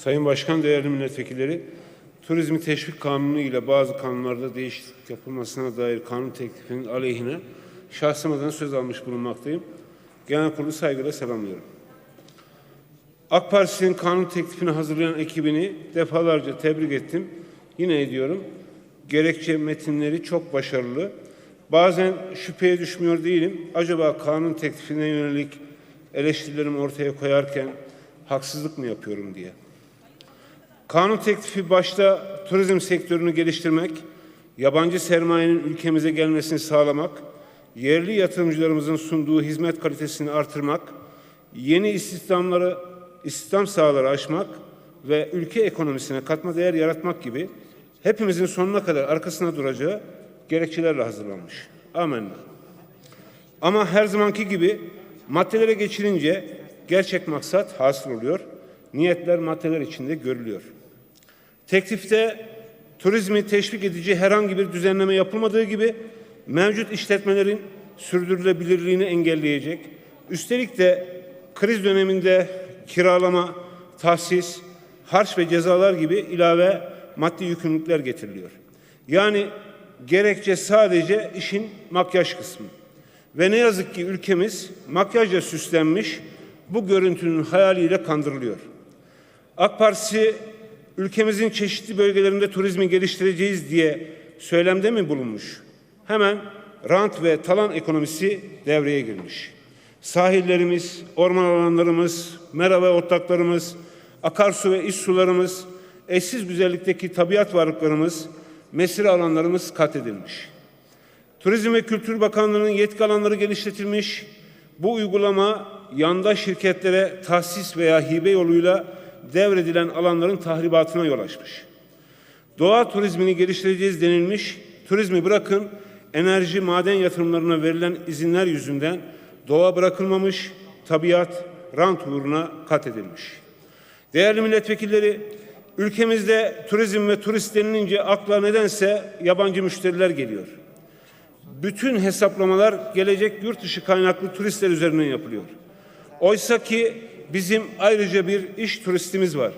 Sayın Başkan, değerli milletvekilleri, Turizmi Teşvik Kanunu ile bazı kanunlarda değişiklik yapılmasına dair kanun teklifinin aleyhine şahsım adına söz almış bulunmaktayım. Genel kurulu saygıyla selamlıyorum. AK Parti'nin kanun teklifini hazırlayan ekibini defalarca tebrik ettim. Yine ediyorum. Gerekçe metinleri çok başarılı. Bazen şüpheye düşmüyor değilim. Acaba kanun teklifine yönelik eleştirilerimi ortaya koyarken haksızlık mı yapıyorum diye. Kanun teklifi başta turizm sektörünü geliştirmek, yabancı sermayenin ülkemize gelmesini sağlamak, yerli yatırımcılarımızın sunduğu hizmet kalitesini artırmak, yeni istihdamları, istihdam sahaları aşmak ve ülke ekonomisine katma değer yaratmak gibi hepimizin sonuna kadar arkasına duracağı gerekçelerle hazırlanmış. Amenna. Ama her zamanki gibi maddelere geçilince gerçek maksat hasıl oluyor. Niyetler maddeler içinde görülüyor. Teklifte turizmi teşvik edici herhangi bir düzenleme yapılmadığı gibi mevcut işletmelerin sürdürülebilirliğini engelleyecek. Üstelik de kriz döneminde kiralama, tahsis, harç ve cezalar gibi ilave maddi yükümlülükler getiriliyor. Yani gerekçe sadece işin makyaj kısmı. Ve ne yazık ki ülkemiz makyajla süslenmiş bu görüntünün hayaliyle kandırılıyor. AK Partisi ülkemizin çeşitli bölgelerinde turizmi geliştireceğiz diye söylemde mi bulunmuş? Hemen rant ve talan ekonomisi devreye girmiş. Sahillerimiz, orman alanlarımız, mera ve otlaklarımız, akarsu ve iç sularımız, eşsiz güzellikteki tabiat varlıklarımız, mesire alanlarımız katledilmiş. Turizm ve Kültür Bakanlığı'nın yetki alanları genişletilmiş. Bu uygulama yandaş şirketlere tahsis veya hibe yoluyla devredilen alanların tahribatına yol açmış. Doğa turizmini geliştireceğiz denilmiş. Turizmi bırakın enerji maden yatırımlarına verilen izinler yüzünden doğa bırakılmamış, tabiat rant uğruna kat edilmiş. Değerli milletvekilleri, ülkemizde turizm ve turist denilince akla nedense yabancı müşteriler geliyor. Bütün hesaplamalar gelecek yurt dışı kaynaklı turistler üzerinden yapılıyor. Oysa ki bizim ayrıca bir iş turistimiz var.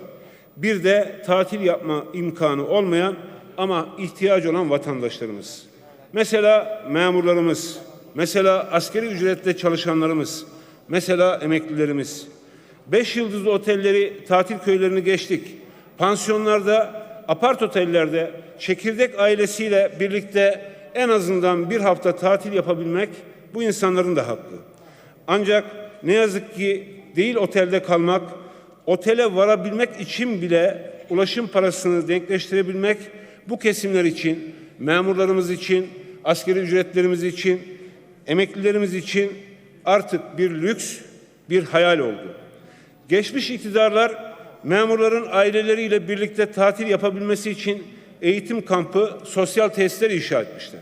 Bir de tatil yapma imkanı olmayan ama ihtiyacı olan vatandaşlarımız. Mesela memurlarımız, mesela askeri ücretle çalışanlarımız, mesela emeklilerimiz. Beş yıldızlı otelleri, tatil köylerini geçtik. Pansiyonlarda, apart otellerde çekirdek ailesiyle birlikte en azından bir hafta tatil yapabilmek bu insanların da hakkı. Ancak ne yazık ki değil otelde kalmak, otele varabilmek için bile ulaşım parasını denkleştirebilmek bu kesimler için, memurlarımız için, askeri ücretlerimiz için, emeklilerimiz için artık bir lüks, bir hayal oldu. Geçmiş iktidarlar memurların aileleriyle birlikte tatil yapabilmesi için eğitim kampı, sosyal tesisler inşa etmişler.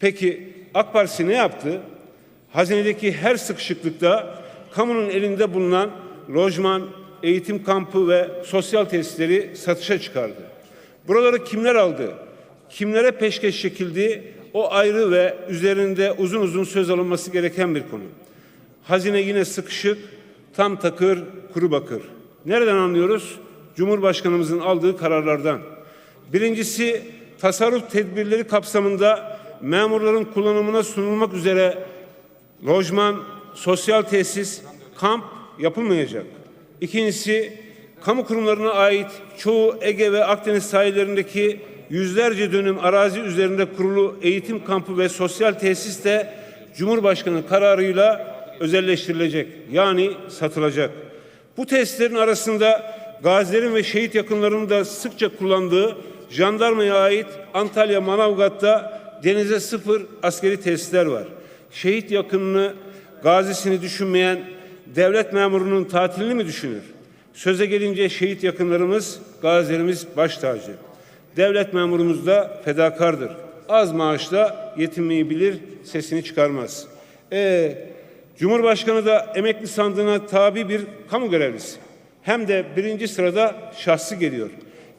Peki AK Partisi ne yaptı? Hazinedeki her sıkışıklıkta kamunun elinde bulunan lojman, eğitim kampı ve sosyal tesisleri satışa çıkardı. Buraları kimler aldı? Kimlere peşkeş çekildi? O ayrı ve üzerinde uzun uzun söz alınması gereken bir konu. Hazine yine sıkışık, tam takır, kuru bakır. Nereden anlıyoruz? Cumhurbaşkanımızın aldığı kararlardan. Birincisi tasarruf tedbirleri kapsamında memurların kullanımına sunulmak üzere lojman, sosyal tesis, kamp yapılmayacak. İkincisi kamu kurumlarına ait çoğu Ege ve Akdeniz sahillerindeki yüzlerce dönüm arazi üzerinde kurulu eğitim kampı ve sosyal tesis de Cumhurbaşkanı kararıyla özelleştirilecek. Yani satılacak. Bu tesislerin arasında gazilerin ve şehit yakınlarının da sıkça kullandığı jandarmaya ait Antalya Manavgat'ta denize sıfır askeri tesisler var. Şehit yakınını, gazisini düşünmeyen devlet memurunun tatilini mi düşünür? Söze gelince şehit yakınlarımız, gazilerimiz baş tacı. Devlet memurumuz da fedakardır. Az maaşla yetinmeyi bilir, sesini çıkarmaz. E, Cumhurbaşkanı da emekli sandığına tabi bir kamu görevlisi. Hem de birinci sırada şahsı geliyor.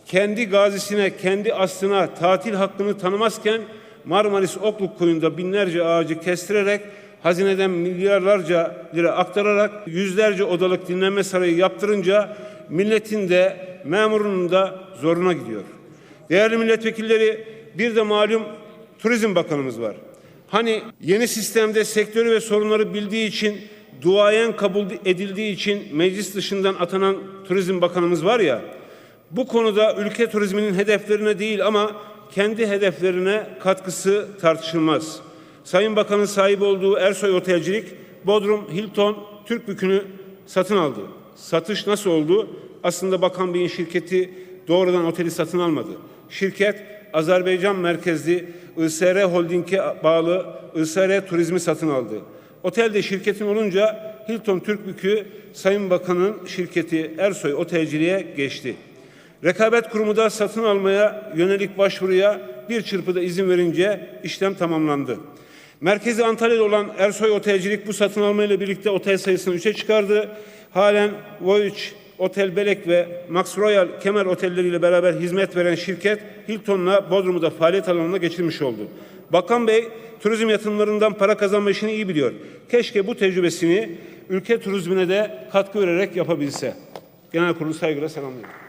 Kendi gazisine, kendi aslına tatil hakkını tanımazken Marmaris Okluk koyunda binlerce ağacı kestirerek hazineden milyarlarca lira aktararak yüzlerce odalık dinlenme sarayı yaptırınca milletin de memurunun da zoruna gidiyor. Değerli milletvekilleri bir de malum Turizm Bakanımız var. Hani yeni sistemde sektörü ve sorunları bildiği için duayen kabul edildiği için meclis dışından atanan Turizm Bakanımız var ya bu konuda ülke turizminin hedeflerine değil ama kendi hedeflerine katkısı tartışılmaz. Sayın Bakan'ın sahip olduğu Ersoy Otelcilik Bodrum Hilton Türk Bükü'nü satın aldı. Satış nasıl oldu? Aslında Bakan Bey'in şirketi doğrudan oteli satın almadı. Şirket Azerbaycan merkezli ISR Holding'e bağlı ISR Turizmi satın aldı. Otel de şirketin olunca Hilton Türk Bükü Sayın Bakan'ın şirketi Ersoy Otelciliğe geçti. Rekabet Kurumu da satın almaya yönelik başvuruya bir çırpıda izin verince işlem tamamlandı. Merkezi Antalya'da olan Ersoy Otelcilik bu satın almayla birlikte otel sayısını 3'e çıkardı. Halen Voyage, Otel Belek ve Max Royal Kemer otelleriyle beraber hizmet veren şirket Hilton'la Bodrum'u da faaliyet alanına geçirmiş oldu. Bakan Bey turizm yatırımlarından para kazanma işini iyi biliyor. Keşke bu tecrübesini ülke turizmine de katkı vererek yapabilse. Genel kurulu saygıyla selamlıyorum.